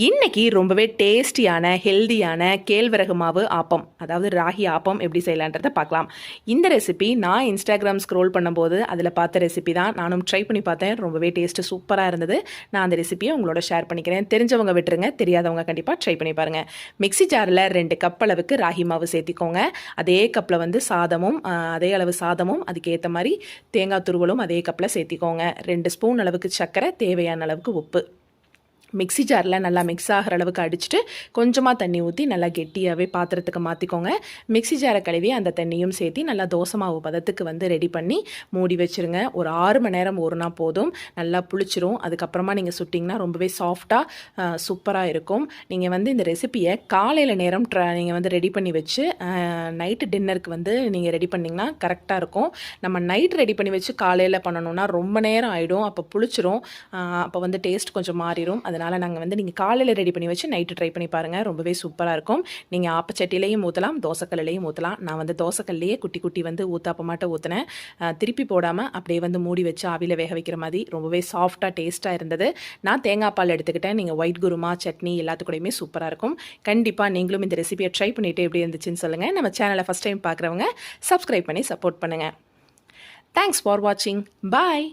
இன்னைக்கு ரொம்பவே டேஸ்டியான ஹெல்தியான கேழ்வரகு மாவு ஆப்பம் அதாவது ராகி ஆப்பம் எப்படி செய்யலான்றதை பார்க்கலாம். இந்த ரெசிபி நான் இன்ஸ்டாகிராம் ஸ்க்ரோல் பண்ணும்போது அதில் பார்த்த ரெசிபி தான். நானும் ட்ரை பண்ணி பார்த்தேன். ரொம்பவே டேஸ்ட்டு சூப்பராக இருந்தது. நான் அந்த ரெசிபியை உங்களோட ஷேர் பண்ணிக்கிறேன். தெரிஞ்சவங்க விட்டுருங்க. தெரியாதவங்க கண்டிப்பாக ட்ரை பண்ணி பாருங்கள் மிக்ஸி ஜாரில் ரெண்டு கப் அளவுக்கு ராகி மாவு சேர்த்திக்கோங்க. அதே கப்பில் வந்து சாதமும் அதே அளவு சாதமும் அதுக்கேற்ற மாதிரி தேங்காய் துருவலும் அதே கப்பில் சேர்த்திக்கோங்க. ரெண்டு ஸ்பூன் அளவுக்கு சர்க்கரை தேவையான அளவுக்கு உப்பு. மிக்ஸி ஜாரில் நல்லா மிக்ஸ் ஆகிற அளவுக்கு அடிச்சுட்டு கொஞ்சமாக தண்ணி ஊற்றி நல்லா கெட்டியாகவே பாத்திரத்துக்கு மாற்றிக்கோங்க மிக்ஸி ஜாரை கழுவி அந்த தண்ணியும் சேர்த்து நல்லா தோசை மாவு பதத்துக்கு வந்து ரெடி பண்ணி மூடி வச்சுருங்க. ஒரு ஆறு மணி நேரம் ஊறுனா போதும். நல்லா புளிச்சிரும். அதுக்கப்புறமா நீங்கள் சுட்டிங்கன்னா ரொம்பவே சாஃப்டாக சூப்பராக இருக்கும். நீங்கள் வந்து இந்த ரெசிப்பியை காலையில் நேரம் ட்ர நீங்கள் வந்து ரெடி பண்ணி வச்சு நைட்டு டின்னருக்கு வந்து நீங்கள் ரெடி பண்ணிங்கன்னா கரெக்டாக இருக்கும். நம்ம நைட் ரெடி பண்ணி வச்சு காலையில் பண்ணணும்னா ரொம்ப நேரம் ஆகிடும் அப்போ புளிச்சிரும். அப்போ வந்து டேஸ்ட் கொஞ்சம் மாறிடும் அதனால் நாங்கள் வந்து நீங்கள் காலையில் ரெடி பண்ணி வச்சு நைட்டு ட்ரை பண்ணி பாருங்கள் ரொம்பவே சூப்பராக இருக்கும். நீங்கள் ஆப்பச்சட்டிலையும் ஊற்றலாம் தோசைக்கல்லையும் ஊற்றலாம் நான் வந்து தோசைக்கல்லையே குட்டி குட்டி வந்து ஊத்தாப்பமாட்ட ஊற்றினேன் திருப்பி போடாமல் அப்படியே வந்து மூடி வச்சு ஆவியில் வேக வைக்கிற மாதிரி ரொம்பவே சாஃப்டாக டேஸ்ட்டாக இருந்தது. நான் தேங்காய் பால் எடுத்துக்கிட்டேன். நீங்கள் ஒயிட் குருமா சட்னி எல்லாத்துக்கூடையுமே சூப்பராக இருக்கும். கண்டிப்பாக நீங்களும் இந்த ரெசிபியை ட்ரை பண்ணிவிட்டு எப்படி இருந்துச்சுன்னு சொல்லுங்கள் நம்ம சேனலை ஃபஸ்ட் டைம் பார்க்குறவங்க சப்ஸ்கிரைப் பண்ணி சப்போர்ட் பண்ணுங்கள் தேங்க்ஸ் ஃபார் வாட்சிங் பாய்